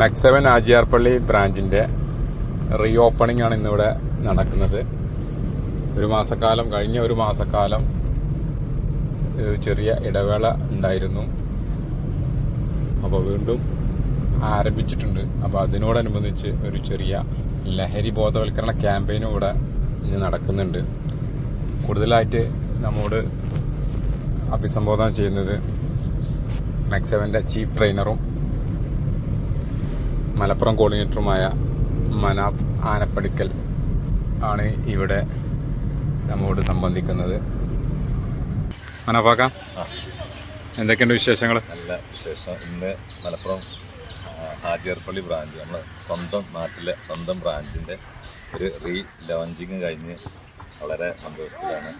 മെക്സവൻ ആജിയാർപ്പള്ളി ബ്രാഞ്ചിന്റെ re opening ആണ് ഇന്നിവിടെ നടക്കുന്നത്. ഒരു മാസക്കാലം കഴിഞ്ഞ ഒരു മാസക്കാലം ചെറിയ ഇടവേള ഉണ്ടായിരുന്നു. അപ്പോൾ വീണ്ടും ആരംഭിച്ചിട്ടുണ്ട്. അപ്പോൾ അതിനോടനുബന്ധിച്ച് ഒരു ചെറിയ ലഹരി ബോധവൽക്കരണ ക്യാമ്പയിനും ഇവിടെ ഇന്ന് നടക്കുന്നുണ്ട്. കൂടുതലായിട്ട് നമ്മോട് അഭിസംബോധന ചെയ്യുന്നത് മെക്സവന്റെ ചീഫ് ട്രെയിനറും മലപ്പുറം കോർഡിനേറ്ററുമായ മനാബ് ആനപ്പടിക്കൽ ആണ് ഇവിടെ നമ്മോട് സംബന്ധിക്കുന്നത്. മനാഫാക്ക. എന്തൊക്കെയുണ്ട് വിശേഷങ്ങൾ? നല്ല വിശേഷം. ഇന്ന് മലപ്പുറം ഹാജിയർപ്പള്ളി ബ്രാഞ്ച് നമ്മൾ സ്വന്തം നാട്ടിലെ സ്വന്തം ബ്രാഞ്ചിന്റെ ഒരു റീ ലോഞ്ചിങ് കഴിഞ്ഞ് വളരെ സന്തോഷത്തിലാണ്.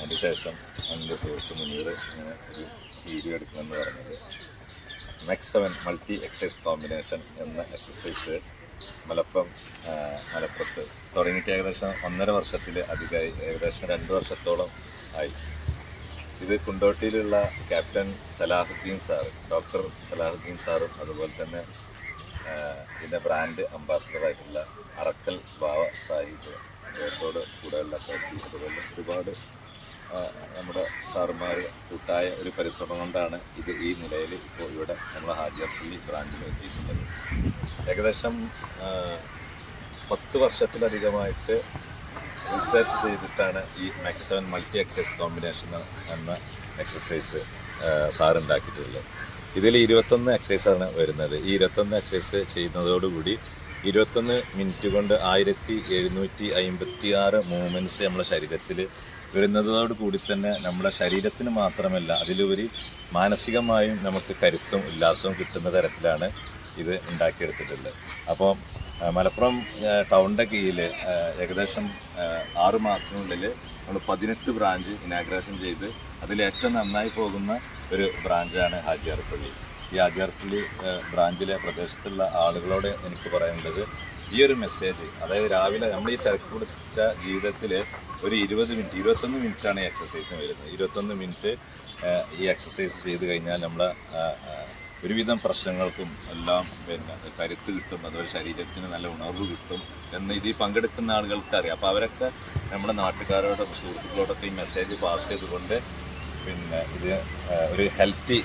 അതിന് ശേഷം എന്റെ സുഹൃത്ത് മുന്നിൽ ഇങ്ങനെ ഒരു വീഡിയോ എടുക്കണമെന്ന് പറഞ്ഞത്. Next seven multi exercise combination എന്ന എക്സസൈസ് മലപ്പുറം മലപ്പുറത്ത് തുടങ്ങിയിട്ട് ഏകദേശം ഒന്നര വർഷത്തിൽ അധികമായി ഏകദേശം രണ്ട് വർഷത്തോളം ആയി. ഇത് കുണ്ടോട്ടിയിലുള്ള captain Salahuddin sir doctor Salahuddin സാറും അതുപോലെ തന്നെ ഇതിന്റെ ബ്രാൻഡ് അംബാസഡറായിട്ടുള്ള അറക്കൽ ബാവ സാഹിബ് അദ്ദേഹത്തോട് കൂടെയുള്ള അതുപോലെ ഒരുപാട് നമ്മുടെ സാറുമാർ കൂട്ടായ ഒരു പരിശ്രമം കൊണ്ടാണ് ഇത് ഈ നിലയിൽ ഇപ്പോൾ ഇവിടെ നമ്മുടെ ഹാജിയപ്പള്ളി ബ്രാഞ്ചിൽ എത്തിയിട്ടുള്ളത്. ഏകദേശം പത്ത് വർഷത്തിലധികമായിട്ട് റിസർച്ച് ചെയ്തിട്ടാണ് ഈ മെക്സവൻ മൾട്ടി എക്സസൈസ് കോമ്പിനേഷൻ എന്ന എക്സസൈസ് സാറുണ്ടാക്കിയിട്ടുള്ളത്. ഇതിൽ ഇരുപത്തൊന്ന് എക്സസൈസാണ് വരുന്നത്. ഈ ഇരുപത്തൊന്ന് എക്സസൈസ് ചെയ്യുന്നതോടുകൂടി ഇരുപത്തൊന്ന് മിനിറ്റ് കൊണ്ട് ആയിരത്തി എഴുന്നൂറ്റി അമ്പത്തി ആറ് മൂവ്മെന്റ്സ് നമ്മുടെ ശരീരത്തിൽ വരുന്നതോട് കൂടി തന്നെ നമ്മുടെ ശരീരത്തിന് മാത്രമല്ല അതിലുപരി മാനസികമായും നമുക്ക് കരുത്തും ഉല്ലാസവും കിട്ടുന്ന തരത്തിലാണ് ഇത് ഉണ്ടാക്കിയെടുത്തിട്ടുള്ളത്. അപ്പോൾ മലപ്പുറം ടൗണിന്റെ കീഴിൽ ഏകദേശം ആറ് മാസത്തിനുള്ളിൽ നമ്മൾ പതിനെട്ട് ബ്രാഞ്ച് ഇനാഗ്രേഷൻ ചെയ്ത് അതിൽ ഏറ്റവും നന്നായി പോകുന്ന ഒരു ബ്രാഞ്ചാണ് ഹാജിയാർപ്പള്ളി. ഈ ഹാജിയാർപ്പള്ളി ബ്രാഞ്ചിലെ പ്രദേശത്തുള്ള ആളുകളോട് എനിക്ക് പറയാനുള്ളത് ഈ ഒരു മെസ്സേജ് അതായത് രാവിലെ നമ്മൾ ഈ തിരക്ക് ജീവിതത്തിൽ ഒരു ഇരുപത് മിനിറ്റ് ഇരുപത്തൊന്ന് മിനിറ്റാണ് ഈ എക്സസൈസിന് വരുന്നത്. ഇരുപത്തൊന്ന് മിനിറ്റ് ഈ എക്സസൈസ് ചെയ്ത് കഴിഞ്ഞാൽ ആ, ഒരുവിധം പ്രശ്നങ്ങൾക്കും എല്ലാം പിന്നെ കരുത്ത് കിട്ടും അതുപോലെ ശരീരത്തിന് നല്ല ഉണർവ് കിട്ടും എന്ന് ഇതിൽ പങ്കെടുക്കുന്ന ആളുകൾക്ക് അറിയാം അപ്പോൾ അവരൊക്കെ നമ്മുടെ നാട്ടുകാരോടും സുഹൃത്തുക്കളോടൊക്കെ ഈ മെസ്സേജ് പാസ് ചെയ്തുകൊണ്ട് പിന്നെ ഇത് ഒരു ഹെൽത്തി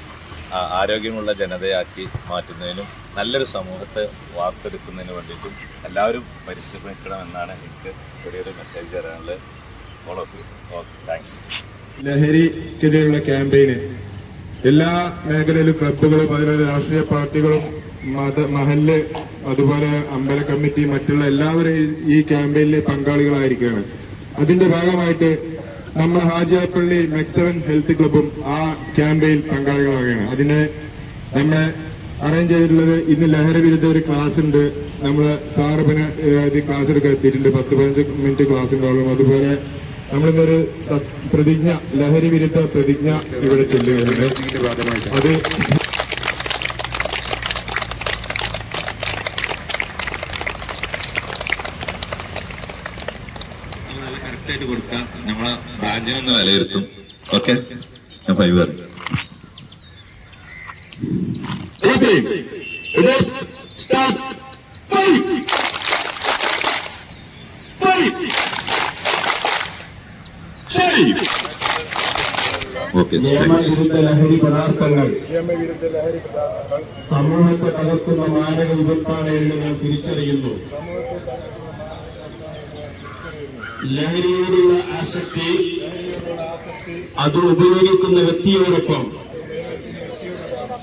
ആരോഗ്യമുള്ള ജനതയാക്കി മാറ്റുന്നതിനും നല്ലൊരു സമൂഹത്തെ വാർത്തെടുക്കുന്നതിന് വേണ്ടിയിട്ടും എല്ലാവരും പരിശ്രമിക്കണം എന്നാണ് എനിക്ക് ചെറിയൊരു മെസ്സേജ് തരാനുള്ളത്. യു ഓക്കെ താങ്ക്സ് ലഹരിക്കെതിരെയുള്ള ക്യാമ്പയിന് എല്ലാ മേഖലയിലും ക്ലബുകളും അതുപോലെ രാഷ്ട്രീയ പാർട്ടികളും മത മഹല്ല് അതുപോലെ അമ്പല കമ്മിറ്റി മറ്റുള്ള എല്ലാവരും ഈ- ക്യാമ്പയിനിലെ പങ്കാളികളായിരിക്കുകയാണ്. അതിന്റെ ഭാഗമായിട്ട് നമ്മൾ ഹാജിയാപ്പള്ളി മെക്സവൻ ഹെൽത്ത് ക്ലബും ആ ക്യാമ്പയിൻ പങ്കാളികളാകുകയാണ് അതിന് നമ്മളെ അറേഞ്ച് ചെയ്തിട്ടുള്ളത് ഇന്ന് ലഹരി വിരുദ്ധ ഒരു ക്ലാസ് ഉണ്ട്. നമ്മൾ സാറ് ക്ലാസ് എടുക്കാൻ എത്തിയിട്ടുണ്ട്. പത്ത് പതിനഞ്ച് മിനിറ്റ് ക്ലാസ് ഉണ്ടാവും അതുപോലെ നമ്മളിന്നൊരു പ്രതിജ്ഞ ലഹരി വിരുദ്ധ പ്രതിജ്ഞ ഇവിടെ ചൊല്ലുകയുണ്ട്. അത് കൊടുക്കാം. നമ്മളെ ബ്രാഞ്ചിനൊന്ന് വിലയിരുത്തും. ഓക്കെ ഫൈവ് പറയും ഓക്കെ നിയമവിരുദ്ധ ലഹരി പദാർത്ഥങ്ങൾ. സമൂഹത്തെ തകർക്കുന്ന മാരക വിപത്താണ് എന്ന് ഞാൻ തിരിച്ചറിയുന്നു. ലഹരിയോടുള്ള ആസക്തി അത് ഉപയോഗിക്കുന്ന വ്യക്തിയോടൊപ്പം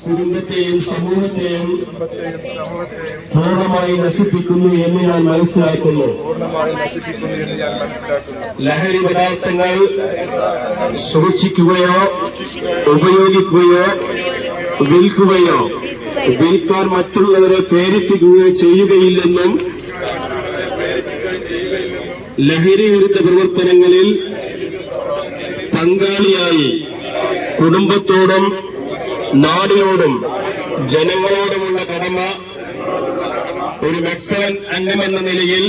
കുടുംബത്തെയും സമൂഹത്തെയും പൂർണമായി നശിപ്പിക്കുന്നു എന്ന് ഞാൻ മനസ്സിലാക്കുന്നു. ലഹരി പദാർത്ഥങ്ങൾ സൂക്ഷിക്കുകയോ ഉപയോഗിക്കുകയോ വിൽക്കുകയോ വിൽക്കാൻ മറ്റുള്ളവരെ പ്രേരിപ്പിക്കുകയോ ചെയ്യുകയില്ലെന്നും ലഹരി വിരുദ്ധ പ്രവർത്തനങ്ങളിൽ പങ്കാളിയായി കുടുംബത്തോടും നാടിനോടും ജനങ്ങളോടുമുള്ള കടമ ഒരു നക്സലൻ അംഗമെന്ന നിലയിൽ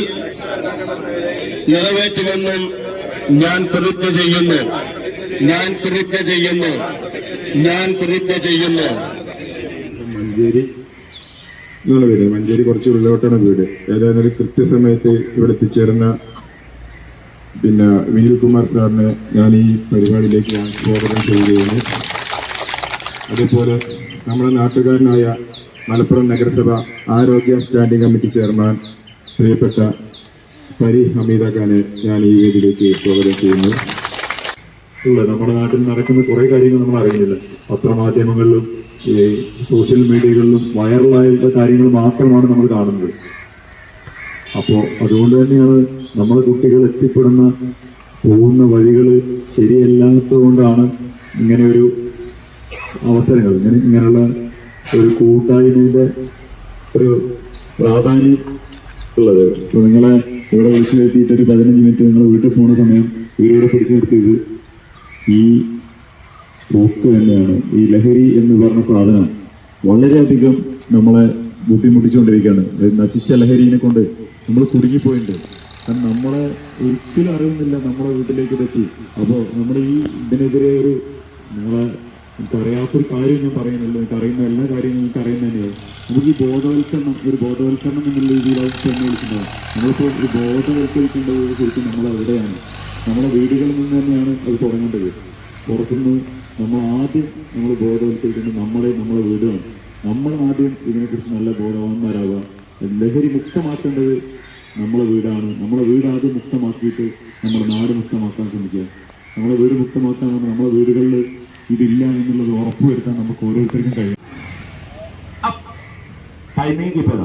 നിറവേറ്റുമെന്നും ഞാൻ പ്രതിജ്ഞ ചെയ്യുന്നു. ഞാൻ പ്രതിജ്ഞ ചെയ്യുന്നു. ഞാൻ പ്രതിജ്ഞ ചെയ്യുന്നു. മഞ്ചേരി. നിങ്ങളെ വീട് മഞ്ചേരി കുറച്ച് ഉള്ളിലോട്ടാണ് വീട്. ഏതായാലും കൃത്യസമയത്ത് ഇവിടെ എത്തിച്ചേർന്ന പിന്നെ വിനിൽ കുമാർ സാറിനെ ഞാൻ ഈ പരിപാടിയിലേക്ക് ഞാൻ സ്വാഗതം ചെയ്യുകയാണ്. അതേപോലെ നമ്മുടെ നാട്ടുകാരനായ മലപ്പുറം നഗരസഭ ആരോഗ്യ സ്റ്റാൻഡിംഗ് കമ്മിറ്റി ചെയർമാൻ പ്രിയപ്പെട്ട പരി ഹമീദ ഖാനെ ഞാൻ ഈ വേദിയിലേക്ക് സ്വാഗതം ചെയ്യുന്നു. ഇല്ല നമ്മുടെ നാട്ടിൽ നടക്കുന്ന കുറെ കാര്യങ്ങൾ നമ്മൾ അറിയുന്നില്ല. പത്രമാധ്യമങ്ങളിലും ഈ സോഷ്യൽ മീഡിയകളിലും വൈറലായിട്ടുള്ള കാര്യങ്ങൾ മാത്രമാണ് നമ്മൾ കാണുന്നത്. അപ്പോൾ അതുകൊണ്ട് തന്നെയാണ് നമ്മുടെ കുട്ടികൾ എത്തിപ്പെടുന്ന പോകുന്ന വഴികൾ ശരിയല്ലാത്തതുകൊണ്ടാണ് ഇങ്ങനെ ഒരു അവസരങ്ങൾ. ഇങ്ങനെ ഇങ്ങനെയുള്ള ഒരു കൂട്ടായ്മയുടെ ഒരു പ്രാധാന്യം ഉള്ളത്. ഇപ്പൊ നിങ്ങളെ ഇവിടെ വിളിച്ചു വരുത്തിയിട്ട് ഒരു പതിനഞ്ച് മിനിറ്റ് നിങ്ങൾ വീട്ടിൽ പോകുന്ന സമയം ഇവരോട് പിടിച്ചു നിർത്തിയത് ഈ പോക്ക് തന്നെയാണ്. ഈ ലഹരി എന്ന് പറഞ്ഞ സാധനം വളരെയധികം നമ്മളെ ബുദ്ധിമുട്ടിച്ചുകൊണ്ടിരിക്കുകയാണ്. നശിച്ച ലഹരിനെ കൊണ്ട് നമ്മൾ കുടുങ്ങിപ്പോയിട്ടുണ്ട്. കാരണം നമ്മളെ ഒരിക്കലും അറിയുന്നില്ല നമ്മളെ വീട്ടിലേക്ക് തെറ്റി. അപ്പോൾ നമ്മുടെ ഈ ഇതിനെതിരെ ഒരു നിങ്ങളെ എനിക്ക് ഒരു കാര്യം ഞാൻ പറയുന്നില്ല. എനിക്ക് അറിയുന്ന എല്ലാ കാര്യങ്ങളും എനിക്ക് അറിയുന്ന തന്നെയാണ്. നമുക്ക് ഈ ബോധവൽക്കരണം ഒരു ബോധവൽക്കരണം എന്നുള്ള രീതിയിലാവും തന്നെ വിളിക്കുന്നത് നമ്മളിപ്പോൾ ഒരു ബോധവൽക്കരിക്കേണ്ടത് ശരിക്കും നമ്മൾ അവിടെയാണ്. നമ്മുടെ വീടുകളിൽ നിന്ന് തന്നെയാണ് അത് തുടങ്ങേണ്ടത്. പുറത്തുനിന്ന് നമ്മൾ ആദ്യം നമ്മൾ ബോധവൽക്കരിക്കേണ്ടത് നമ്മളെ നമ്മളെ വീടുകളാണ് നമ്മൾ ആദ്യം ഇതിനെക്കുറിച്ച് നല്ല ബോധവാന്മാരാവുക. ലഹരി മുക്തമാക്കേണ്ടത് നമ്മളെ വീടാണ്. നമ്മളെ വീട് ആദ്യം മുക്തമാക്കിയിട്ട് നമ്മുടെ നാട് മുക്തമാക്കാൻ ശ്രമിക്കുക. നമ്മളെ വീട് മുക്തമാക്കാൻ നമ്മളെ വീടുകളിൽ ഇതില്ല എന്നുള്ളത് ഉറപ്പുവരുത്താൻ നമുക്ക് ഓരോരുത്തർക്കും കഴിയും. ടൈമിംഗ് ഇപ്പോൾ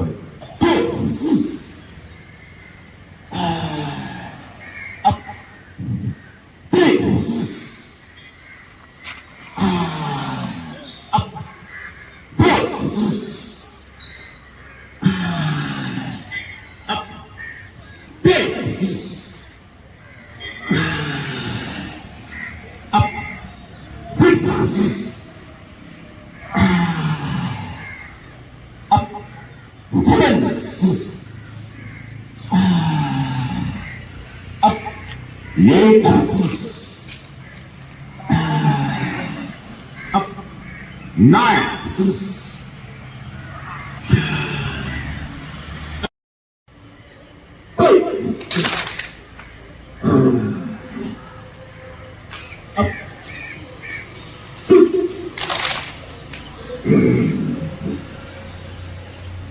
Thank you. seven. Ah. Up. Eight. Ah. Up. Nine.